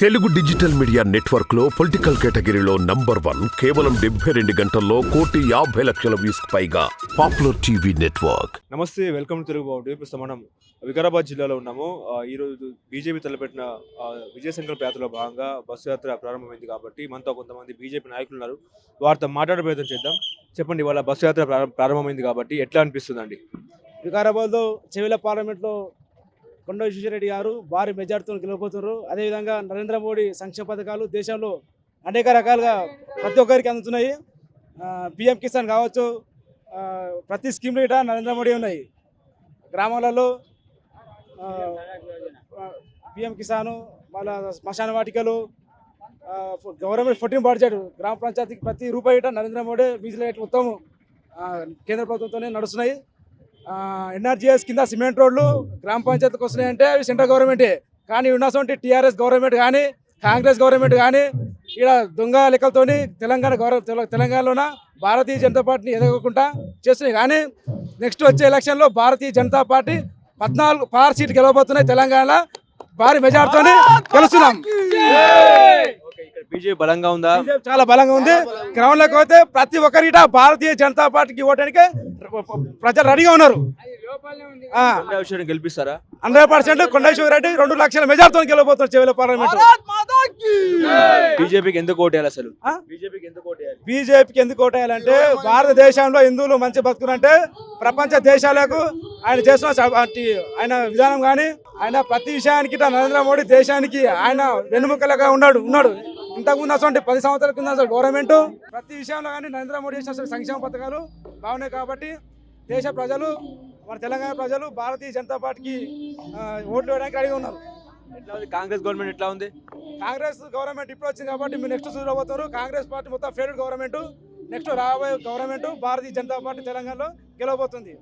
Telugu digital media నెట్వర్క్లో political కేటగిరీలో number one కేవలం డెబ్బై రెండు గంటల్లో కోటి యాభై లక్షల వ్యూస్ పైగా పాపులర్ టీవీ నెట్వర్క్. నమస్తే వెల్కమ్ టు తెలుగు బాబు ప్రస్తుతం మనం వికారాబాద్ జిల్లాలో ఉన్నాము. ఆ, ఈ రోజు బీజేపీ తలపెట్టిన విజయ సంకల్ప యాత్రలో భాగంగా బస్సు యాత్ర ప్రారంభమైంది కాబట్టి మనతో కొంతమంది బీజేపీ నాయకులు ఉన్నారు. వారితో మాట్లాడే ప్రయత్నం చేద్దాం. చెప్పండి వాళ్ళ బస్సు యాత్ర ప్రారం- ప్రారంభమైంది కాబట్టి ఎట్లా అనిపిస్తుందండి? వికారాబాద్లో చెవిల పార్లమెంట్లో కొండ విశ్వేశ్వరరెడ్డి గారు భారీ మెజార్టీతో గెలవబోతున్నారు. అదేవిధంగా నరేంద్ర మోడీ సంక్షేమ పథకాలు దేశంలో అనేక రకాలుగా ప్రతి ఒక్కరికి అందుతున్నాయి. పిఎం కిసాన్ కావచ్చు ప్రతి స్కీమ్లు ఇట నరేంద్ర మోడీ ఉన్నాయి. గ్రామాలలో పిఎం కిసాను మళ్ళా శ్మశాన వాటికలు గవర్నమెంట్ ఫోర్టీన్ బడ్జెట్ గ్రామ పంచాయతీకి ప్రతి రూపాయి ఇట నరేంద్ర మోడీ బీజీలో మొత్తం కేంద్ర ప్రభుత్వంతోనే నడుస్తున్నాయి. ఎన్ఆర్జీఎస్ కింద సిమెంట్ రోడ్లు గ్రామ పంచాయతీకి వస్తున్నాయంటే అవి సెంట్రల్ గవర్నమెంటే. కానీ ఉన్నటువంటి టీఆర్ఎస్ గవర్నమెంట్ కానీ కాంగ్రెస్ గవర్నమెంట్ కానీ ఇక్కడ దొంగ లెక్కలతోని తెలంగాణ గౌరవ తెల- తెలంగాణలోన భారతీయ జనతా పార్టీని ఎదగకుండా చేస్తున్నాయి. కానీ నెక్స్ట్ వచ్చే ఎలక్షన్లో భారతీయ జనతా పార్టీ పద్నాలుగు పార్ సీట్ గెలవబోతున్నాయి తెలంగాణలో. భారీ మెజార్టీతోనే గెలుస్తున్నాం. బీజేపీ బలంగా ఉందా? బీజేపీ చాలా బలంగా ఉంది. గ్రౌండ్లోకి పోతే ప్రతి ఒక్కరిట భారతీయ జనతా పార్టీకి ఓటానికి ప్రజలు రెడీగా ఉన్నారు. గెలిపిస్తారా? హండ్రెడ్ పర్సెంట్ కొండేశ్వర రెడ్డి రెండు లక్షల మెజార్టీతో గెలవబోతున్నారు చెవిల పార్లమెంట్. బీజేపీకి ఎందుకు ఓటేయాలి అసలు? బీజేపీకి ఎందుకు ఓటేయాలి? బీజేపీకి ఎందుకు ఓటేయాలంటే భారతదేశంలో హిందువులు మంచి బతుకులంటే ప్రపంచ దేశాలకు ఆయన అట్టి ఆయన విధానం కానీ ఆయన ప్రతి విషయానికి నరేంద్ర మోడీ దేశానికి ఆయన వెన్నుముకలుగా ఉన్నాడు ఉన్నాడు. ఇంతకుముందు పది సంవత్సరాల కింద అసలు గవర్నమెంట్ ప్రతి విషయంలో కానీ నరేంద్ర మోడీ చేసిన అసలు సంక్షేమ పథకాలు బాగున్నాయి కాబట్టి దేశ ప్రజలు మన తెలంగాణ ప్రజలు భారతీయ జనతా పార్టీకి ఓట్లు వేయడానికి రెడీగా ఉన్నారు. ఎట్లా ఉంది? కాంగ్రెస్ గవర్నమెంట్ ఎట్లా ఉంది? కాంగ్రెస్ గవర్నమెంట్ ఇప్పుడు వచ్చింది కాబట్టి మీరు నెక్స్ట్ చూడబోతారు కాంగ్రెస్ పార్టీ మొత్తం ఫెయిల్డ్ గవర్నమెంట్. నెక్స్ట్ రాబోయే గవర్నమెంట్ భారతీయ జనతా పార్టీ తెలంగాణలో గెలవబోతుంది.